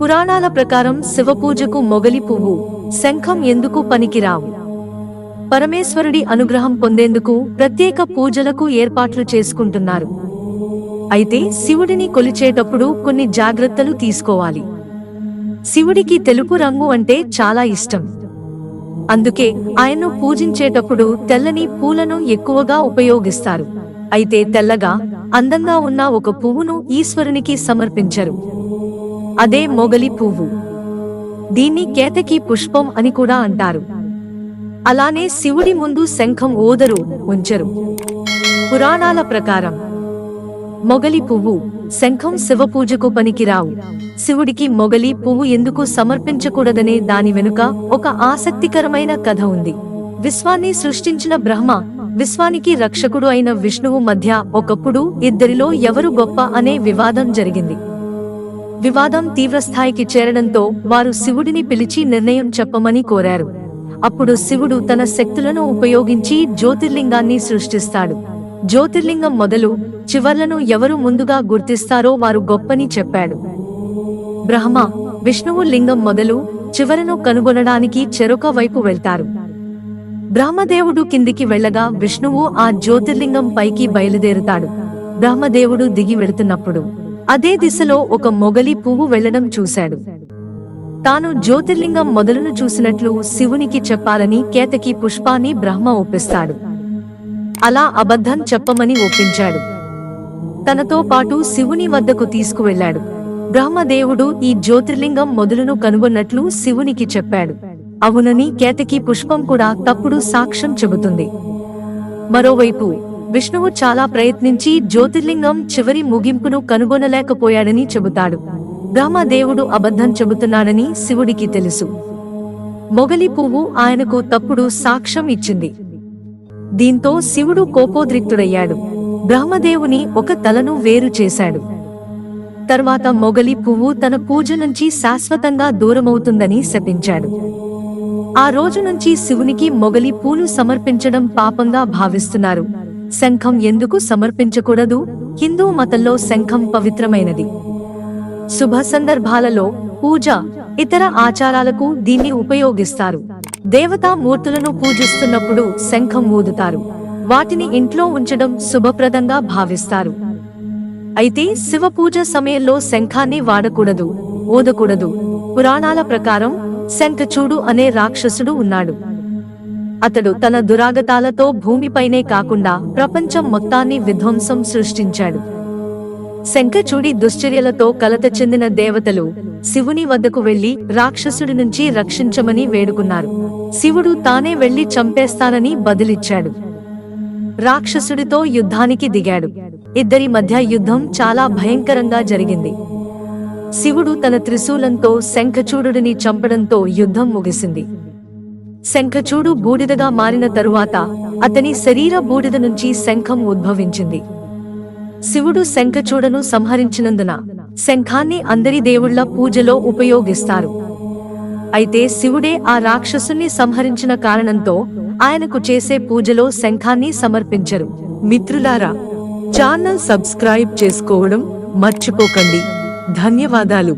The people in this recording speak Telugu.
పురాణాల ప్రకారం శివపూజకు మొగలి పువ్వు శంఖం ఎందుకు పనికిరావు? పరమేశ్వరుడి అనుగ్రహం పొందేందుకు ప్రత్యేక పూజలకు ఏర్పాట్లు చేసుకుంటున్నారు. అయితే శివుడిని కొలిచేటప్పుడు కొన్ని జాగ్రత్తలు తీసుకోవాలి. శివుడికి తెలుపు రంగు అంటే చాలా ఇష్టం. అందుకే ఆయన్ను పూజించేటప్పుడు తెల్లని పూలను ఎక్కువగా ఉపయోగిస్తారు. అయితే తెల్లగా అందంగా ఉన్న ఒక పువ్వును ఈశ్వరునికి సమర్పించరు. అదే మొగలి పువ్వు. దీన్ని కేతకి పుష్పం అని కూడా అంటారు. అలానే శివుడి ముందు శంఖం ఓదరు ఉంచరు. పురాణాల ప్రకారం మొగలి పువ్వు శంఖం శివపూజకు పనికిరావు. శివుడికి మొగలి పువ్వు ఎందుకు సమర్పించకూడదనే దాని వెనుక ఒక ఆసక్తికరమైన కథ ఉంది. విశ్వాన్ని సృష్టించిన బ్రహ్మ విశ్వానికి రక్షకుడు అయిన విష్ణువు మధ్య ఒకప్పుడు ఇద్దరిలో ఎవరు గొప్ప అనే వివాదం జరిగింది. వివాదం తీవ్రస్థాయికి చేరడంతో వారు శివుడిని పిలిచి నిర్ణయం చెప్పమని కోరారు. అప్పుడు శివుడు తన శక్తులను ఉపయోగించి జ్యోతిర్లింగాన్ని సృష్టిస్తాడు. జ్యోతిర్లింగం మొదలు చివర్లను ఎవరు ముందుగా గుర్తిస్తారో వారు గొప్పని చెప్పాడు. బ్రహ్మ విష్ణువు లింగం మొదలు చివరను కనుగొనడానికి చెరొక వైపు వెళ్తారు. బ్రహ్మదేవుడు కిందికి వెళ్ళగా విష్ణువు ఆ జ్యోతిర్లింగం పైకి బయలుదేరుతాడు. బ్రహ్మదేవుడు దిగి వెళుతున్నప్పుడు అదే దిశలో ఒక మొగలి పువ్వు వెళ్ళడం చూశాడు. తాను జ్యోతిర్లింగం మొదలును చూసినట్లు శివునికి చెప్పాలని కేతకి పుష్పాన్ని బ్రహ్మ ఒప్పిస్తాడు. అలా అబద్ధం చెప్పమని ఒప్పించాడు. తనతో పాటు శివుని వద్దకు తీసుకువెళ్ళాడు. బ్రహ్మదేవుడు ఈ జ్యోతిర్లింగం మొదలును కనుగొన్నట్లు శివునికి చెప్పాడు. అవునని కేతకి పుష్పం కూడా తప్పుడు సాక్ష్యం చెబుతుంది. మరోవైపు విష్ణువు చాలా ప్రయత్నించి జ్యోతిర్లింగం చివరి ముగింపును కనుగొనలేకపోయాడని చెబుతాడు. బ్రహ్మదేవుడు అబద్ధం చెబుతున్నాడని శివుడికి తెలుసు. మొగలి పువ్వు ఆయనకు తప్పుడు సాక్ష్యం ఇచ్చింది. దీంతో శివుడు కోపోద్రిక్తుడయ్యాడు. బ్రహ్మదేవుని ఒక తలను వేరు చేశాడు. తర్వాత మొగలి పువ్వు తన పూజ నుంచి శాశ్వతంగా దూరమవుతుందని శపించాడు. ఆ రోజు నుంచి శివునికి మొగలి పూలు సమర్పించడం పాపంగా భావిస్తున్నారు. శంఖం ఎందుకు సమర్పించకూడదు? హిందూ మతంలో శంఖం పవిత్రమైనది. శుభ సందర్భాలలో పూజ ఇతర ఆచారాలకు దీన్ని ఉపయోగిస్తారు. దేవతా మూర్తులను పూజిస్తున్నప్పుడు శంఖం ఊదుతారు. వాటిని ఇంట్లో ఉంచడం శుభప్రదంగా భావిస్తారు. అయితే శివ పూజ సమయంలో శంఖాన్ని వాడకూడదు ఊదకూడదు. పురాణాల ప్రకారం శంఖచూడు అనే రాక్షసుడు ఉన్నాడు. అతడు తన దురాగతాలతో భూమిపైనే కాకుండా ప్రపంచం మొత్తాన్ని విధ్వంసం సృష్టించాడు. శంఖచూడి దుశ్చర్యలతో కలత చెందిన దేవతలు శివుని వద్దకు వెళ్ళి రాక్షసుడి నుంచి రక్షించమని వేడుకున్నారు. శివుడు తానే వెళ్ళి చంపేస్తానని బదిలిచ్చాడు. రాక్షసుడితో యుద్ధానికి దిగాడు. ఇద్దరి మధ్య యుద్ధం చాలా భయంకరంగా జరిగింది. శివుడు తన త్రిశూలంతో శంఖచూడుడిని చంపడంతో యుద్ధం ముగిసింది. శంఖచూడు బూడిదగా మారిన తరువాత అతని శరీర బూడిద నుంచి శంఖం ఉద్భవించింది. శివుడు శంఖచూడను సంహరించినందున శంఖాన్ని అందరి దేవుళ్ళ పూజలో ఉపయోగిస్తారు. అయితే శివుడే ఆ రాక్షసుని సంహరించిన కారణంతో ఆయనకు చేసే పూజలో శంఖాన్ని సమర్పించరు. మిత్రులారా ఛానల్ సబ్స్క్రైబ్ చేసుకోవడం మర్చిపోకండి. ధన్యవాదాలు.